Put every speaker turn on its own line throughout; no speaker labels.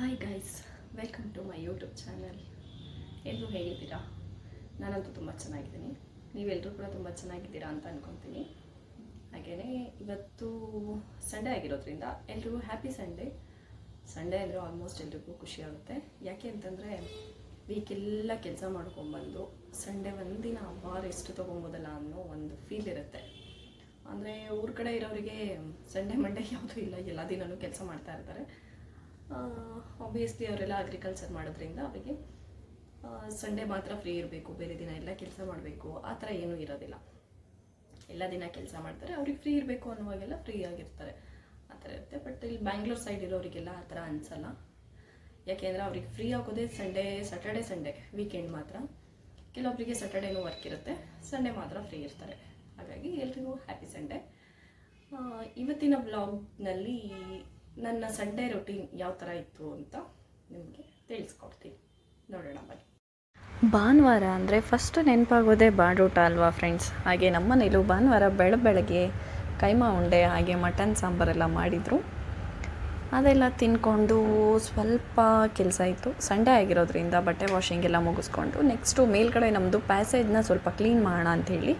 Hi guys welcome to my YouTube channel ಎಲ್ಲರೂ ಹೇಗಿದ್ದೀರಾ? ನಾನಂತೂ ತುಂಬ ಚೆನ್ನಾಗಿದ್ದೀನಿ. ನೀವೆಲ್ಲರೂ ಕೂಡ ತುಂಬ ಚೆನ್ನಾಗಿದ್ದೀರಾ ಅಂತ ಅಂದ್ಕೊತೀನಿ ಹಾಗೆಯೇ ಇವತ್ತು ಸಂಡೇ ಆಗಿರೋದ್ರಿಂದ ಎಲ್ರಿಗೂ ಹ್ಯಾಪಿ ಸಂಡೇ ಸಂಡೇ ಅಂದರೆ ಆಲ್ಮೋಸ್ಟ್ ಎಲ್ರಿಗೂ ಖುಷಿ ಆಗುತ್ತೆ. ಯಾಕೆ ಅಂತಂದರೆ ವೀಕೆಲ್ಲ ಕೆಲಸ ಮಾಡ್ಕೊಂಬಂದು ಸಂಡೇ ಒಂದಿನ ಹಬ್ಬ ರೆಸ್ಟ್ ತೊಗೊಬೋದಲ್ಲ ಅನ್ನೋ ಒಂದು ಫೀಲ್ ಇರುತ್ತೆ. ಅಂದರೆ ಊರ ಕಡೆ ಇರೋರಿಗೆ ಸಂಡೇ ಮಂಡೇ ಯಾವುದೂ ಇಲ್ಲ. ಎಲ್ಲ ದಿನವೂ ಕೆಲಸ ಮಾಡ್ತಾ ಇರ್ತಾರೆ. ಆಬ್ವಿಯಸ್ಲಿ ಅವರೆಲ್ಲ ಅಗ್ರಿಕಲ್ಚರ್ ಮಾಡೋದ್ರಿಂದ ಅವರಿಗೆ ಸಂಡೇ ಮಾತ್ರ ಫ್ರೀ ಇರಬೇಕು, ಬೇರೆ ದಿನ ಎಲ್ಲ ಕೆಲಸ ಮಾಡಬೇಕು, ಆ ಥರ ಏನೂ ಇರೋದಿಲ್ಲ. ಎಲ್ಲ ದಿನ ಕೆಲಸ ಮಾಡ್ತಾರೆ, ಅವ್ರಿಗೆ ಫ್ರೀ ಇರಬೇಕು ಅನ್ನುವಾಗೆಲ್ಲ ಫ್ರೀ ಆಗಿರ್ತಾರೆ. ಆ ಥರ ಇರುತ್ತೆ ಬಟ್ ಇಲ್ಲಿ ಬ್ಯಾಂಗ್ಳೂರ್ ಸೈಡ್ ಇರೋರಿಗೆಲ್ಲ ಆ ಥರ ಅನಿಸಲ್ಲ. ಯಾಕೆಂದರೆ ಅವ್ರಿಗೆ ಫ್ರೀ ಆಗೋದೇ ಸಂಡೇ ಸ್ಯಾಟರ್ಡೇ ಸಂಡೇ ವೀಕೆಂಡ್ ಮಾತ್ರ. ಕೆಲವೊಬ್ಬರಿಗೆ ಸ್ಯಾಟರ್ಡೇನೂ ವರ್ಕ್ ಇರುತ್ತೆ ಸಂಡೇ ಮಾತ್ರ ಫ್ರೀ ಇರ್ತಾರೆ. ಹಾಗಾಗಿ ಎಲ್ರಿಗೂ ಹ್ಯಾಪಿ ಸಂಡೇ ಇವತ್ತಿನ ವ್ಲಾಗ್ನಲ್ಲಿ ನನ್ನ ಸಂಡೇ ರೊಟೀನ್ ಯಾವ ಥರ ಇತ್ತು ಅಂತ ನಿಮಗೆ ತಿಳಿಸ್ಕೊಡ್ತೀನಿ. ನೋಡೋಣ, ಬನ್ನಿ.
ಭಾನುವಾರ ಅಂದರೆ ಫಸ್ಟ್ ನೆನಪಾಗೋದೇ ಬಾಡೂಟ ಅಲ್ವಾ ಫ್ರೆಂಡ್ಸ್ ಹಾಗೆ ನಮ್ಮನೇಲೂ ಭಾನುವಾರ ಬೆಳ ಬೆಳಗ್ಗೆ ಕೈಮಾ ಉಂಡೆ, ಹಾಗೆ ಮಟನ್ ಸಾಂಬಾರೆಲ್ಲ ಮಾಡಿದರು. ಅದೆಲ್ಲ ತಿನ್ಕೊಂಡು ಸ್ವಲ್ಪ ಕೆಲಸ ಇತ್ತು. ಸಂಡೇ ಆಗಿರೋದ್ರಿಂದ ಬಟ್ಟೆ ವಾಷಿಂಗ್ ಎಲ್ಲ ಮುಗಿಸ್ಕೊಂಡು ನೆಕ್ಸ್ಟು ಮೇಲ್ಗಡೆ ನಮ್ಮದು ಪ್ಯಾಸೇಜ್ನ ಸ್ವಲ್ಪ ಕ್ಲೀನ್ ಮಾಡೋಣ ಅಂಥೇಳಿ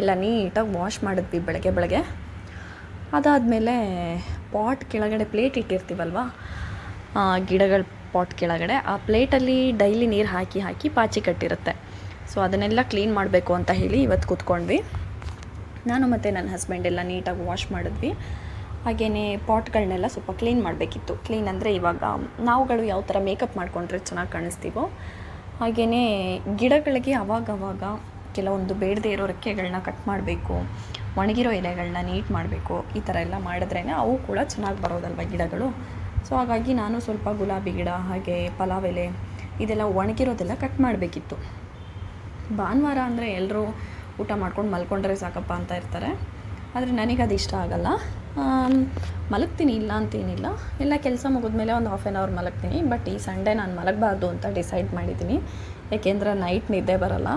ಎಲ್ಲ ನೀಟಾಗಿ ವಾಶ್ ಮಾಡಿದ್ವಿ ಬೆಳಗ್ಗೆ ಬೆಳಗ್ಗೆ. ಅದಾದಮೇಲೆ ಪಾಟ್ ಕೆಳಗಡೆ ಪ್ಲೇಟ್ ಇಟ್ಟಿರ್ತೀವಲ್ವ? ಗಿಡಗಳ ಪಾಟ್ ಕೆಳಗಡೆ. ಆ ಪ್ಲೇಟಲ್ಲಿ ಡೈಲಿ ನೀರು ಹಾಕಿ ಹಾಕಿ ಪಾಚಿ ಕಟ್ಟಿರುತ್ತೆ. ಸೊ ಅದನ್ನೆಲ್ಲ ಕ್ಲೀನ್ ಮಾಡಬೇಕು ಅಂತ ಹೇಳಿ ಇವತ್ತು ಕೂತ್ಕೊಂಡ್ವಿ. ನಾನು ಮತ್ತು ನನ್ನ ಹಸ್ಬೆಂಡ್ ಎಲ್ಲ ನೀಟಾಗಿ ವಾಶ್ ಮಾಡಿದ್ವಿ. ಹಾಗೆಯೇ ಪಾಟ್ಗಳನ್ನೆಲ್ಲ ಸ್ವಲ್ಪ ಕ್ಲೀನ್ ಮಾಡಬೇಕಿತ್ತು. ಕ್ಲೀನ್ ಅಂದರೆ ಇವಾಗ ನಾವುಗಳು ಯಾವ ಥರ ಮೇಕಪ್ ಮಾಡಿಕೊಂಡ್ರೆ ಚೆನ್ನಾಗಿ ಕಾಣಿಸ್ತೀವೋ ಹಾಗೆಯೇ ಗಿಡಗಳಿಗೆ ಅವಾಗವಾಗ ಕೆಲವೊಂದು ಬೇಡದೇ ಇರೋ ರೆಕ್ಕೆಗಳನ್ನ ಕಟ್ ಮಾಡಬೇಕು, ಒಣಗಿರೋ ಎಲೆಗಳನ್ನ ನೀಟ್ ಮಾಡಬೇಕು, ಈ ಥರ ಎಲ್ಲ ಮಾಡಿದ್ರೇ ಅವು ಕೂಡ ಚೆನ್ನಾಗಿ ಬರೋದಲ್ವ ಗಿಡಗಳು? ಸೊ ಹಾಗಾಗಿ ನಾನು ಸ್ವಲ್ಪ ಗುಲಾಬಿ ಗಿಡ, ಹಾಗೆ ಪಲಾವ್ ಎಲೆ, ಇದೆಲ್ಲ ಒಣಗಿರೋದೆಲ್ಲ ಕಟ್ ಮಾಡಬೇಕಿತ್ತು. ಭಾನುವಾರ ಅಂದರೆ ಎಲ್ಲರೂ ಊಟ ಮಾಡ್ಕೊಂಡು ಮಲ್ಕೊಂಡ್ರೆ ಸಾಕಪ್ಪ ಅಂತ ಇರ್ತಾರೆ. ಆದರೆ ನನಗೆ ಅದು ಇಷ್ಟ ಆಗಲ್ಲ. ಮಲಗ್ತೀನಿ ಇಲ್ಲ ಅಂತೇನಿಲ್ಲ. ಎಲ್ಲ ಕೆಲಸ ಮುಗಿದ್ಮೇಲೆ ಒಂದು ಹಾಫ್ ಆನ್ ಅವರ್ ಮಲಗ್ತೀನಿ. ಬಟ್ ಈ ಸಂಡೇ ನಾನು ಮಲಗಬಾರ್ದು ಅಂತ ಡಿಸೈಡ್ ಮಾಡಿದ್ದೀನಿ. ಯಾಕೆಂದ್ರೆ ನೈಟ್ ನಿದ್ದೆ ಬರಲ್ಲ.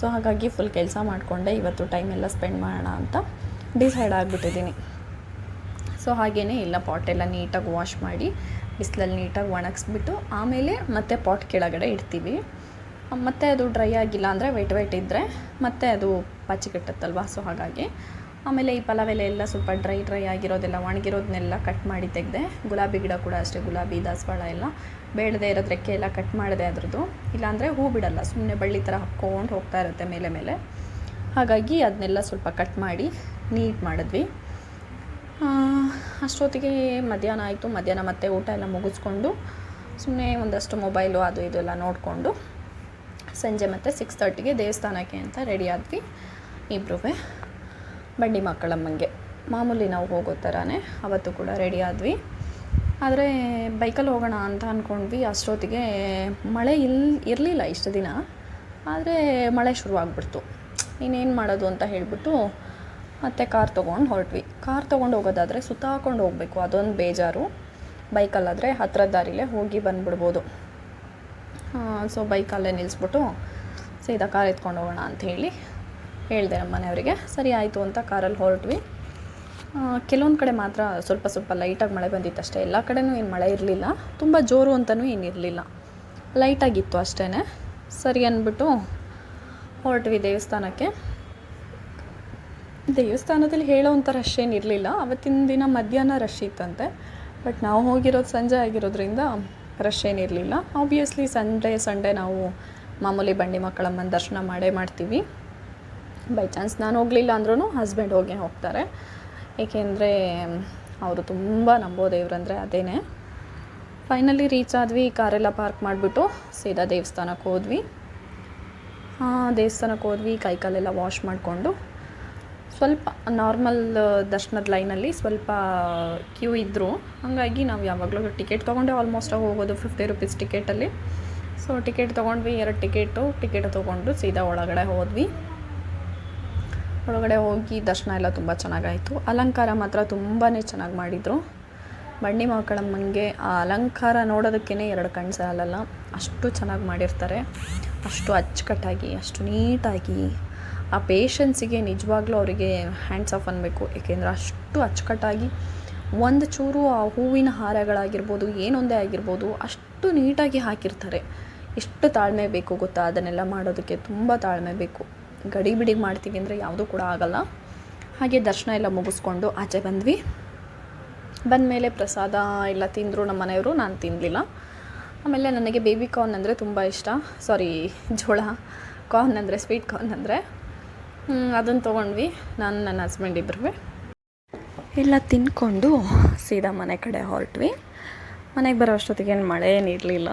ಸೊ ಹಾಗಾಗಿ ಫುಲ್ ಕೆಲಸ ಮಾಡಿಕೊಂಡೆ, ಇವತ್ತು ಟೈಮ್ ಎಲ್ಲ ಸ್ಪೆಂಡ್ ಮಾಡೋಣ ಅಂತ ಡಿಸೈಡ್ ಆಗಿಬಿಟ್ಟಿದ್ದೀನಿ. ಸೊ ಹಾಗೆಯೇ ಎಲ್ಲ ಪಾಟೆಲ್ಲ ನೀಟಾಗಿ ವಾಶ್ ಮಾಡಿ, ಬಿಸಿಲಲ್ಲಿ ನೀಟಾಗಿ ಒಣಗಿಸ್ಬಿಟ್ಟು ಆಮೇಲೆ ಮತ್ತೆ ಪಾಟ್ ಕೆಳಗಡೆ ಇಡ್ತೀವಿ. ಮತ್ತು ಅದು ಡ್ರೈ ಆಗಿಲ್ಲ ಅಂದರೆ ವೆಟ್ ವೆಟ್ ಇದ್ದರೆ ಮತ್ತೆ ಅದು ಪಾಚಿ ಕಟ್ಟುತ್ತಲ್ವ? ಸೊ ಹಾಗಾಗಿ ಆಮೇಲೆ ಈ ಪಲಾವ್ ಎಲೆ ಎಲ್ಲ ಸ್ವಲ್ಪ ಡ್ರೈ ಡ್ರೈ ಆಗಿರೋದೆಲ್ಲ ಒಣಗಿರೋದನ್ನೆಲ್ಲ ಕಟ್ ಮಾಡಿ ತೆಗೆದೆ, ಗುಲಾಬಿ ಗಿಡ ಕೂಡ ಅಷ್ಟೇ, ಗುಲಾಬಿ, ದಾಸವಾಳ ಎಲ್ಲ ಬೇಡದೇ ಇರೋದು ರೆಕ್ಕೆ ಎಲ್ಲ ಕಟ್ ಮಾಡಿದೆ ಅದರದ್ದು. ಇಲ್ಲಾಂದರೆ ಹೂ ಬಿಡಲ್ಲ ಸುಮ್ಮನೆ ಬಳ್ಳಿ ಥರ ಹಾಕ್ಕೊಂಡು ಹೋಗ್ತಾ ಇರುತ್ತೆ ಮೇಲೆ ಮೇಲೆ. ಹಾಗಾಗಿ ಅದನ್ನೆಲ್ಲ ಸ್ವಲ್ಪ ಕಟ್ ಮಾಡಿ ನೀಟ್ ಮಾಡಿದ್ವಿ. ಅಷ್ಟೊತ್ತಿಗೆ ಮಧ್ಯಾಹ್ನ ಆಯಿತು, ಮಧ್ಯಾಹ್ನ ಮತ್ತೆ ಊಟ ಎಲ್ಲ ಮುಗಿಸ್ಕೊಂಡು ಸುಮ್ಮನೆ ಒಂದಷ್ಟು ಮೊಬೈಲು ಅದು ಇದು ಎಲ್ಲ ನೋಡಿಕೊಂಡು ಸಂಜೆ ಮತ್ತೆ ಸಿಕ್ಸ್ ತರ್ಟಿಗೆ ದೇವಸ್ಥಾನಕ್ಕೆ ಅಂತ ರೆಡಿ ಆದ್ವಿ ಇಬ್ಬರೂ ಬಂಡಿ ಮಕ್ಕಳಮ್ಮಂಗೆ. ಮಾಮೂಲಿ ನಾವು ಹೋಗೋ ಥರನೇ ಅವತ್ತು ಕೂಡ ರೆಡಿ ಆದ್ವಿ. ಆದರೆ ಬೈಕಲ್ಲಿ ಹೋಗೋಣ ಅಂತ ಅಂದ್ಕೊಂಡ್ವಿ ಅಷ್ಟೊತ್ತಿಗೆ ಮಳೆ ಇಲ್, ಇರಲಿಲ್ಲ ಇಷ್ಟು ದಿನ. ಆದರೆ ಮಳೆ ಶುರುವಾಗ್ಬಿಡ್ತು. ಇನ್ನೇನು ಮಾಡೋದು ಅಂತ ಹೇಳಿಬಿಟ್ಟು ಮತ್ತೆ ಕಾರ್ ತೊಗೊಂಡು ಹೊರಟ್ವಿ. ಕಾರ್ ತೊಗೊಂಡು ಹೋಗೋದಾದರೆ ಸುತ್ತಾಕೊಂಡು ಹೋಗಬೇಕು. ಅದೊಂದು ಬೇಜಾರು. ಬೈಕಲ್ಲಾದರೆ ಹತ್ತಿರ ದಾರಿಲೇ ಹೋಗಿ ಬಂದುಬಿಡ್ಬೋದು. ಸೊ ಬೈಕಲ್ಲೇ ನಿಲ್ಲಿಸ್ಬಿಟ್ಟು ಸೀದಾ ಕಾರ್ ಎತ್ಕೊಂಡು ಹೋಗೋಣ ಅಂತ ಹೇಳಿ ಹೇಳಿದೆ ನಮ್ಮ ಮನೆಯವರಿಗೆ ಸರಿ ಆಯಿತು ಅಂತ ಕಾರಲ್ಲಿ ಹೊರಟ್ವಿ. ಕೆಲವೊಂದು ಕಡೆ ಮಾತ್ರ ಸ್ವಲ್ಪ ಸ್ವಲ್ಪ ಲೈಟಾಗಿ ಮಳೆ ಬಂದಿತ್ತು ಅಷ್ಟೇ ಎಲ್ಲ ಕಡೆಯೂ ಏನು ಮಳೆ ಇರಲಿಲ್ಲ. ತುಂಬ ಜೋರು ಅಂತಲೂ ಏನಿರಲಿಲ್ಲ ಲೈಟಾಗಿತ್ತು ಅಷ್ಟೇ ಸರಿ ಅಂದ್ಬಿಟ್ಟು ಹೊರಟ್ವಿ ದೇವಸ್ಥಾನಕ್ಕೆ. ದೇವಸ್ಥಾನದಲ್ಲಿ ಹೇಳೋವಂಥ ರಶ್ ಏನಿರಲಿಲ್ಲ ಅವತ್ತಿನ ದಿನ ಮಧ್ಯಾಹ್ನ ರಶ್ ಇತ್ತಂತೆ. ಬಟ್ ನಾವು ಹೋಗಿರೋದು ಸಂಜೆ ಆಗಿರೋದ್ರಿಂದ ರಶ್ ಏನಿರಲಿಲ್ಲ ಆಬ್ವಿಯಸ್ಲಿ ಸಂಡೇ ಸಂಡೇ ನಾವು ಮಾಮೂಲಿ ಬಂಡಿ ಮಕ್ಕಳಮ್ಮನ ದರ್ಶನ ಮಾಡೇ ಮಾಡ್ತೀವಿ. ಬೈ ಚಾನ್ಸ್ ನಾನು ಹೋಗಲಿಲ್ಲ ಅಂದ್ರೂ ಹಸ್ಬೆಂಡ್ ಹೋಗೇ ಹೋಗ್ತಾರೆ. ಏಕೆಂದರೆ, ಅವರು ತುಂಬ ನಂಬೋ ದೇವ್ರಂದರೆ ಅದೇನೇ. ಫೈನಲಿ ರೀಚ್ ಆದ್ವಿ, ಕಾರೆಲ್ಲ ಪಾರ್ಕ್ ಮಾಡಿಬಿಟ್ಟು ಸೀದಾ ದೇವಸ್ಥಾನಕ್ಕೆ ಹೋದ್ವಿ. ದೇವಸ್ಥಾನಕ್ಕೆ ಹೋದ್ವಿ ಕೈ ಕಾಲೆಲ್ಲ ವಾಶ್ ಮಾಡಿಕೊಂಡು. ಸ್ವಲ್ಪ ನಾರ್ಮಲ್ ದರ್ಶನದ ಲೈನಲ್ಲಿ ಸ್ವಲ್ಪ ಕ್ಯೂ ಇದ್ದರು ಹಾಗಾಗಿ ನಾವು ಯಾವಾಗಲೂ ಟಿಕೆಟ್ ತೊಗೊಂಡೆ ಆಲ್ಮೋಸ್ಟ್ ಆಗಿ ಹೋಗೋದು ಫಿಫ್ಟಿ ರುಪೀಸ್ ಟಿಕೆಟಲ್ಲಿ ಸೊ ಟಿಕೆಟ್ ತೊಗೊಂಡ್ವಿ, ಎರಡು ಟಿಕೆಟು ಟಿಕೆಟ್ ತೊಗೊಂಡು ಸೀದಾ ಒಳಗಡೆ ಹೋದ್ವಿ. ಒಳಗಡೆ ಹೋಗಿ ದರ್ಶನ ಎಲ್ಲ ತುಂಬ ಚೆನ್ನಾಗಾಯಿತು. ಅಲಂಕಾರ ಮಾತ್ರ ತುಂಬಾ ಚೆನ್ನಾಗಿ ಮಾಡಿದರು. ಬಂಡಿ ಮಕ್ಕಳಮ್ಮನಿಗೆ ಆ ಅಲಂಕಾರ ನೋಡೋದಕ್ಕೇ ಎರಡು ಕಣ್ಣು ಸಾಲಲ್ಲ. ಅಷ್ಟು ಚೆನ್ನಾಗಿ ಮಾಡಿರ್ತಾರೆ. ಅಷ್ಟು ಅಚ್ಚುಕಟ್ಟಾಗಿ, ಅಷ್ಟು ನೀಟಾಗಿ. ಆ ಪೇಷನ್ಸಿಗೆ ನಿಜವಾಗ್ಲೂ ಅವರಿಗೆ ಹ್ಯಾಂಡ್ಸ್ ಆಫ್ ಅನ್ನಬೇಕು ಏಕೆಂದರೆ ಅಷ್ಟು ಅಚ್ಚುಕಟ್ಟಾಗಿ ಒಂದು ಚೂರು ಆ ಹೂವಿನ ಹಾರಗಳಾಗಿರ್ಬೋದು, ಏನೊಂದೇ ಆಗಿರ್ಬೋದು, ಅಷ್ಟು ನೀಟಾಗಿ ಹಾಕಿರ್ತಾರೆ. ಎಷ್ಟು ತಾಳ್ಮೆ ಬೇಕು ಗೊತ್ತಾ? ಅದನ್ನೆಲ್ಲ ಮಾಡೋದಕ್ಕೆ ತುಂಬ ತಾಳ್ಮೆ ಬೇಕು. ಗಡಿ ಬಿಡಿಗೆ ಮಾಡ್ತೀವಿ ಅಂದರೆ ಯಾವುದೂ ಕೂಡ ಆಗಲ್ಲ. ಹಾಗೆ ದರ್ಶನ ಎಲ್ಲ ಮುಗಿಸ್ಕೊಂಡು ಆಚೆ ಬಂದ್ವಿ. ಬಂದ ಮೇಲೆ ಪ್ರಸಾದ ಎಲ್ಲ ತಿಂದರು ನಮ್ಮ ಮನೆಯವರು, ನಾನು ತಿನ್ನಲಿಲ್ಲ ಆಮೇಲೆ ನನಗೆ ಬೇಬಿ ಕಾರ್ನ್ ಅಂದರೆ ತುಂಬ ಇಷ್ಟ. ಸಾರಿ ಜೋಳ ಕಾರ್ನ್ ಅಂದರೆ ಸ್ವೀಟ್ ಕಾರ್ನ್ ಅಂದರೆ. ಅದನ್ನು ತೊಗೊಂಡ್ವಿ. ನಾನು ನನ್ನ ಹಸ್ಬೆಂಡ್ ಇಬ್ಬರು ಎಲ್ಲ ತಿನ್ಕೊಂಡು ಸೀದಾ ಮನೆ ಕಡೆ ಹೊರಟ್ವಿ. ಮನೆಗೆ ಬರೋ ಅಷ್ಟೊತ್ತಿಗೆ ಏನು ಮಳೆ ಏನಿರಲಿಲ್ಲ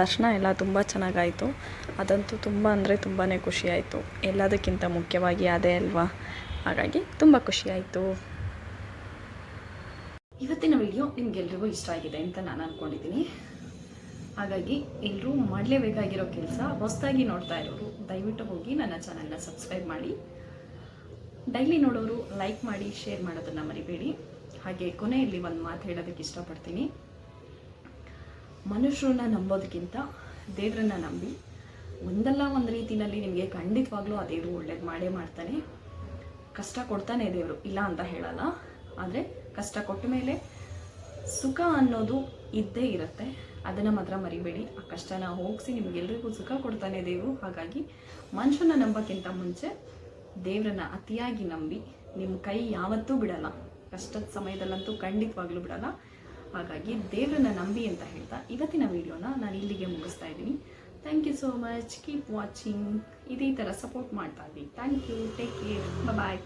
ದರ್ಶನ ಎಲ್ಲ ತುಂಬ ಚೆನ್ನಾಗಾಯಿತು. ಅದಂತೂ ತುಂಬ ಅಂದರೆ ತುಂಬಾ ಖುಷಿಯಾಯಿತು. ಎಲ್ಲದಕ್ಕಿಂತ ಮುಖ್ಯವಾಗಿ ಅದೇ ಅಲ್ವಾ? ಹಾಗಾಗಿ ತುಂಬ ಖುಷಿಯಾಯಿತು.
ಇವತ್ತಿನ ವಿಡಿಯೋ ನಿಮಗೆಲ್ರಿಗೂ ಇಷ್ಟ ಆಗಿದೆ ಅಂತ ನಾನು ಅಂದ್ಕೊಂಡಿದ್ದೀನಿ ಹಾಗಾಗಿ ಎಲ್ಲರೂ ಮಾಡಲೇಬೇಕಾಗಿರೋ ಕೆಲಸ ಹೊಸದಾಗಿ ನೋಡ್ತಾ ಇರೋರು ದಯವಿಟ್ಟು ಹೋಗಿ ನನ್ನ ಚಾನಲ್ನ ಸಬ್ಸ್ಕ್ರೈಬ್ ಮಾಡಿ. ಡೈಲಿ ನೋಡೋರು ಲೈಕ್ ಮಾಡಿ ಶೇರ್ ಮಾಡೋದನ್ನು ಮರಿಬೇಡಿ. ಹಾಗೆ ಕೊನೆಯಲ್ಲಿ ಒಂದು ಮಾತು ಹೇಳೋದಕ್ಕೆ ಇಷ್ಟಪಡ್ತೀನಿ. ಮನುಷ್ಯರನ್ನ ನಂಬೋದಕ್ಕಿಂತ ದೇವರನ್ನ ನಂಬಿ ಒಂದಲ್ಲ ಒಂದು ರೀತಿಯಲ್ಲಿ ನಿಮಗೆ ಖಂಡಿತವಾಗ್ಲೂ ಆ ದೇವರು ಒಳ್ಳೇದು ಮಾಡೇ ಮಾಡ್ತಾನೆ. ಕಷ್ಟ ಕೊಡ್ತಾನೆ ದೇವರು, ಇಲ್ಲ ಅಂತ ಹೇಳಲ್ಲ. ಆದರೆ ಕಷ್ಟ ಕೊಟ್ಟ ಮೇಲೆ ಸುಖ ಅನ್ನೋದು ಇದ್ದೇ ಇರುತ್ತೆ. ಅದನ್ನು ಮಾತ್ರ ಮರಿಬೇಡಿ. ಆ ಕಷ್ಟನ ಹೋಗಿಸಿ ನಿಮಗೆಲ್ರಿಗೂ ಸುಖ ಕೊಡ್ತಾನೆ ದೇವರು. ಹಾಗಾಗಿ ಮನುಷ್ಯನ ನಂಬೋಕ್ಕಿಂತ ಮುಂಚೆ ದೇವರನ್ನ ಅತಿಯಾಗಿ ನಂಬಿ ನಿಮ್ಮ ಕೈ ಯಾವತ್ತೂ ಬಿಡಲ್ಲ. ಕಷ್ಟದ ಸಮಯದಲ್ಲಂತೂ ಖಂಡಿತವಾಗ್ಲೂ ಬಿಡಲ್ಲ. ಹಾಗಾಗಿ ದೇವರನ್ನ ನಂಬಿ ಅಂತ ಹೇಳ್ತಾ ಇವತ್ತಿನ ವಿಡಿಯೋನ ನಾನು ಇಲ್ಲಿಗೆ ಮುಗಿಸ್ತಾ ಇದ್ದೀನಿ. Thank you so much keep watching ಇದೇ ಥರ ಸಪೋರ್ಟ್ ಮಾಡ್ತಾ ಇದ್ದೀನಿ thank you take care bye